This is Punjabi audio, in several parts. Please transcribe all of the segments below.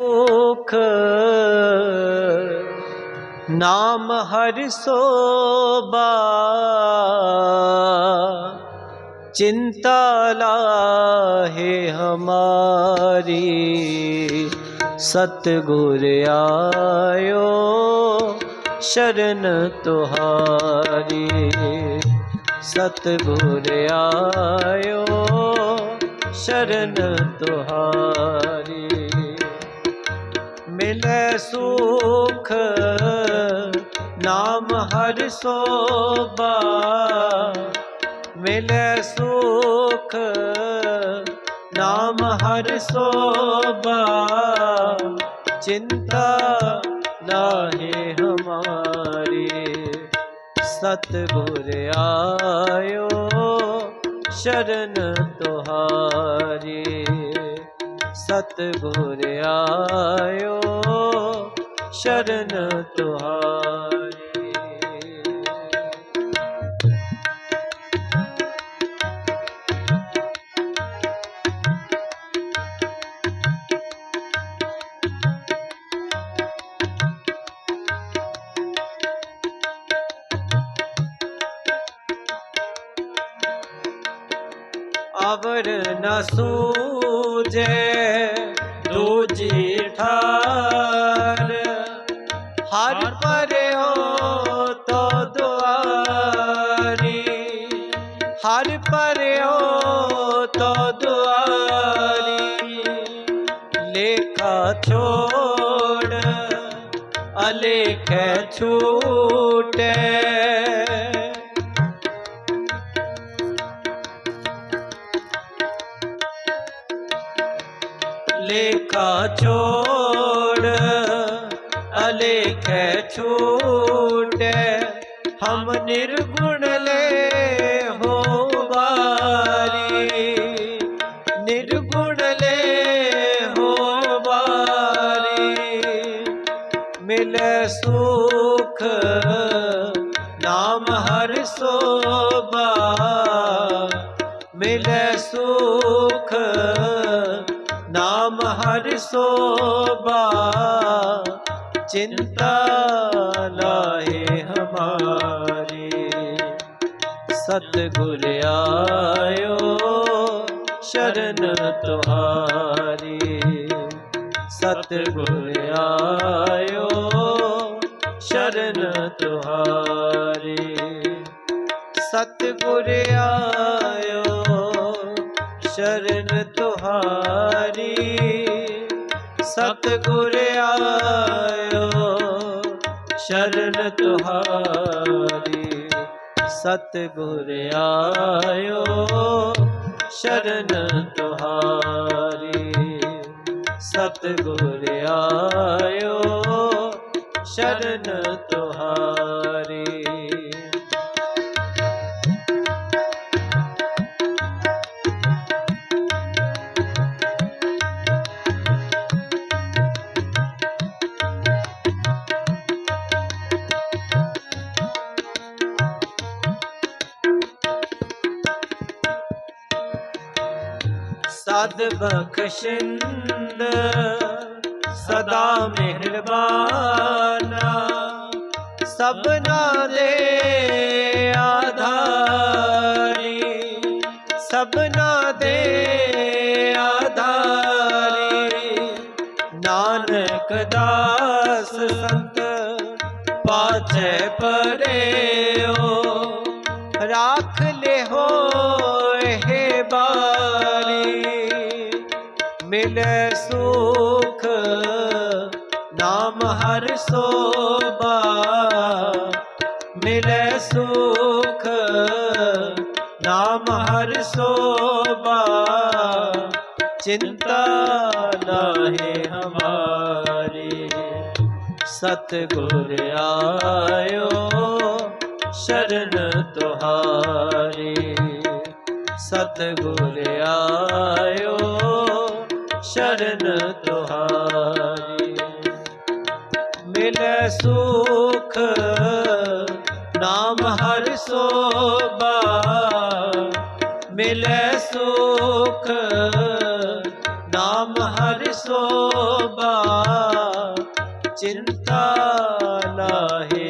ਸੁਖ। ਨਾਮ ਹਰ ਸੋਬਾ ਚਿੰਤਾ ਲਾਹੇ ਹਮਾਰੀ। ਸਤਗੁਰ ਆਇਓ ਸ਼ਰਨ ਤੁਹਾਰੀ। ਸਤਗੁਰ ਆਇਓ ਸ਼ਰਨ ਤੁਹਾਰੀ। ਮਿਲੈ ਸੁਖ, ਨਾਮ ਹਰ ਸੋਭਾ। ਮਿਲੈ ਸੁਖ, ਨਾਮ ਹਰ ਸੋਭਾ। ਚਿੰਤਾ ਨਾਹੇ ਹਮਾਰੀ। ਸਤਿਗੁਰ ਆਇਓ, ਸ਼ਰਨ ਤੁਹਾਰੀ। ਸਤਿਗੁਰ ਆਇਓ ਸ਼ਰਨ ਤੁਹਾਰੀ ਅਵਰ ਨਾ ਸੂ ਦੂਜੀ ਠਾਰ ਹਰ ਪਰਿਓ ਤੋ ਦੁਆਰੀ ਹਰ ਪਰਿਓ ਤੋ ਦੁਆਰੀ ਲੇਖਾ ਛੋੜ ਅਲੇਖੇ ਛੂਟੇ लेखा छोड़ अलेख छूटे हम निर्गुण ले हो बारी निर्गुण ले हो बारी मिले सुख नाम हर सोबा मिले सुख ਨਾਮ ਹਰਿ ਸੋਭਾ, ਚਿੰਤਾ ਲਾਹੇ ਹਮਾਰੀ। ਸਤਿਗੁਰ ਆਇਓ ਸ਼ਰਨ ਤੁਹਾਰੀ। ਸਤਿਗੁਰ ਆਇਓ ਸ਼ਰਨ ਤੁਹਾਰੀ। ਸਤਿਗੁਰ ਆਇਓ ਸ਼ਰਨ ਤੁਹਾਰੀ ਸਤਿਗੁਰ ਆਇਓ ਸ਼ਰਨ ਤੁਹਾਰੀ ਸਤਿਗੁਰ ਆਇਓ ਸ਼ਰਨ ਤੁਹਾਰੀ ਸਤਿਗੁਰ ਆਇਓ ਸ਼ਰਨ ਤੁਹਾਰੀ। ਸਦ ਬਖਸ਼ਿੰਦ, ਸਦਾ ਮਿਹਰਬਾਨਾ। ਸਭਨਾ ਦੇ ਆਧਾਰੀ ਸਭਨਾ ਦੇ ਆਧਾਰੀ। ਨਾਨਕ ਦਾਸ ਸੰਤ ਪਾਛੇ ਪਰਿਓ ਰਾਖ ਲਿਹੋ ਇਹ ਬਾਰੀ ਮਿਲੇ ਸੁਖ, ਨਾਮ ਹਰ ਸੋਭਾ। ਮਿਲੇ ਸੁਖ, ਨਾਮ ਹਰ ਸੋਭਾ। ਚਿੰਤਾ ਨਾਹੀ ਹਮਾਰੀ। ਸਤਿਗੁਰ ਆਇਓ, ਸ਼ਰਨ ਤੁਹਾਰੀ। ਸਤਗੁਰ ਆਇਓ ਸ਼ਰਨ ਨਾਮ ਹਰਿ ਸੋਭਾ। ਮਿਲੇ ਸੁਖ ਨਾਮ ਹਰਿ ਸੋਭਾ। ਚਿੰਤਾ ਲਾਹੇ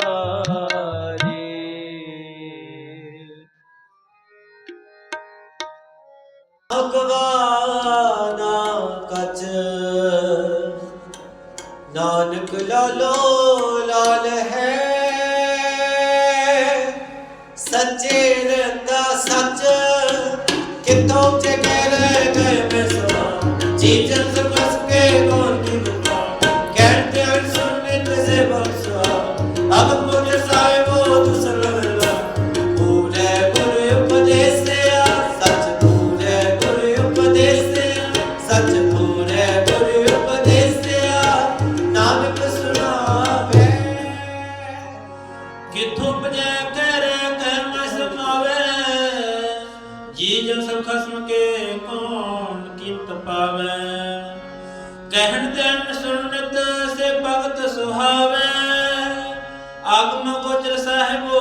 ਨਾਨਕ ਲਾਲੋ ਲਾਲ ਹੈ। ਸੱਚੇ ਰੰਗਾ ਸੱਚ ਕਿਤੋਂ ਤੇ ਕਹਿ ਗਏ ਮੈਂ ਸਵਾ ਜੀ ਜਨ ਸਮਝ ਕੇ ਕੌਣ ਕੀ ਬਤਾ ਕਹਿਤੇ ਹਨ ਸੁਨਨੇ ਤੇ ਬਖਸ਼ਾ ਅਬ ਮੁਝੇ ਸਾਹਿਬੋ ਦੁਸਰ ਜੀ ਜਨ ਸਭ ਖਸਮ ਕੇ ਕੌਣ ਕੀਤ ਪਾਵੇ? ਕਹਿਣ ਤੇ ਨ ਸੇ ਭਗਤ ਸੁਹਾਵੇ। ਆਗਮ ਗੋਚਰ ਸਾਹਿਬੋ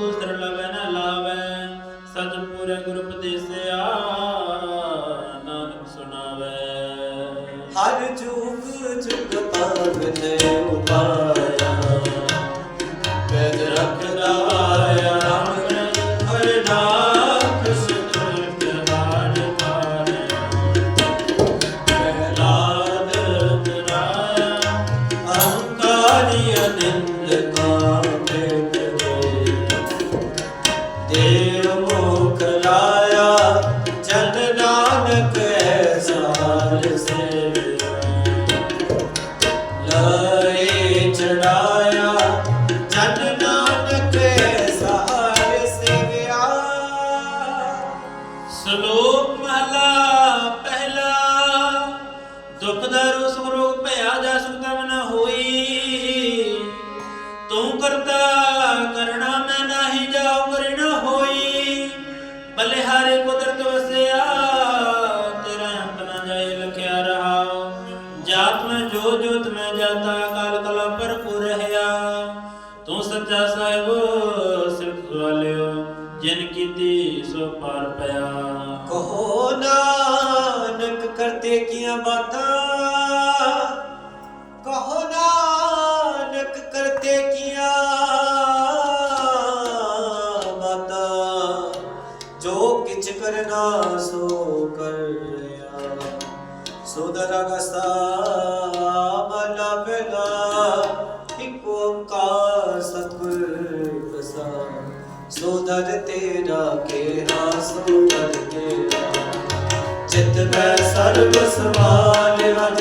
ਦੂਸਰ ਲਵੇ ਨ ਲਾਵੇ। ਸਤ ਪੂਰੇ ਗੁਰ ਉਪਦੇਸਿਆ ਨਾਨਕ ਸੁਣਾਵੇ। ਹਰ ਜੁਗ ਜੁਗ ਪਾਵਨ ਉਪਾਇਆ ਸੱਚਾ ਸਾਹਿਬ ਸਿਰਤ ਵਾਲਿਓ ਜਿਨ ਕੀਤੀ ਸੋ ਪਾਰ ਪਿਆ। ਕਹੋ ਨਾਨਕ ਕਰਤੇ ਕੀਆਂ ਬਾਤਾਂ? ਕਹੋ ਨਾਨਕ ਕਰਤੇ ਕੀਆਂ ਬਾਤਾਂ? ਜੋ ਕਿਛ ਕਰਨਾ ਸੋ ਕਰ ਲਿਆ। ਸੋ ਦਰਗਸਾ ਤੇਰਾ ਮੈਂ ਸਰਬ ਸਮਾਲ ਅਜ